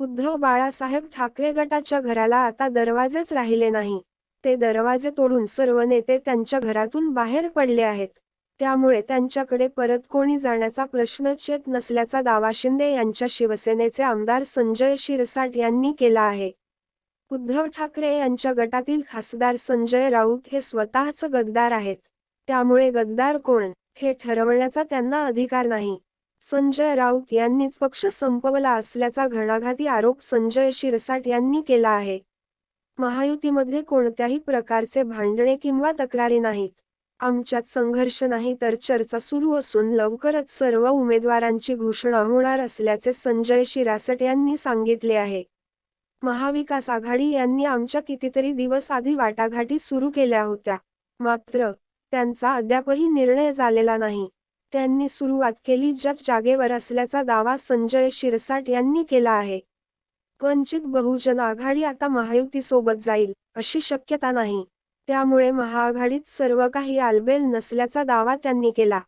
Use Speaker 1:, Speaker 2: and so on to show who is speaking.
Speaker 1: उद्धव बाळासाहेब ठाकरे गटाच्या घराला आता दरवाजेच राहिले नाही. ते दरवाजे तोडून सर्व नेते त्यांच्या घरातून बाहेर पडले आहेत. त्यामुळे त्यांच्याकडे परत कोणी जाण्याचा प्रश्नच येत नसल्याचा दावा शिंदे यांच्या शिवसेनेचे आमदार संजय शिरसाट यांनी केला आहे. उद्धव ठाकरे यांच्या गटातील खासदार संजय राऊत हे स्वतःच गद्दार आहेत. त्यामुळे गद्दार कोण हे ठरवण्याचा त्यांना अधिकार नाही. संजय राऊत यांनीच पक्ष संपवला असल्याचा घणाघाती आरोप संजय शिरसाट यांनी केला आहे. महायुतीमध्ये कोणत्याही प्रकारचे भांडणे किंवा तक्रारी नाहीत. आमच्यात संघर्ष नाही तर चर्चा सुरू असून लवकरच सर्व उमेदवारांची घोषणा होणार असल्याचे संजय शिरासट यांनी सांगितले आहे. महाविकास आघाडी यांनी आमच्या कितीतरी दिवस आधी वाटाघाटी सुरू केल्या होत्या. मात्र त्यांचा अद्यापही निर्णय झालेला नाही. त्यांनी सुरुवात केली जग जागेवर असल्याचा दावा संजय शिरसाट यांनी केला आहे. वंचित बहुजन आघाडी आता महायुतीसोबत जाईल अशी शक्यता नाही. त्यामुळे महाआघाडीत सर्व काही आलबेल नसल्याचा दावा त्यांनी केला.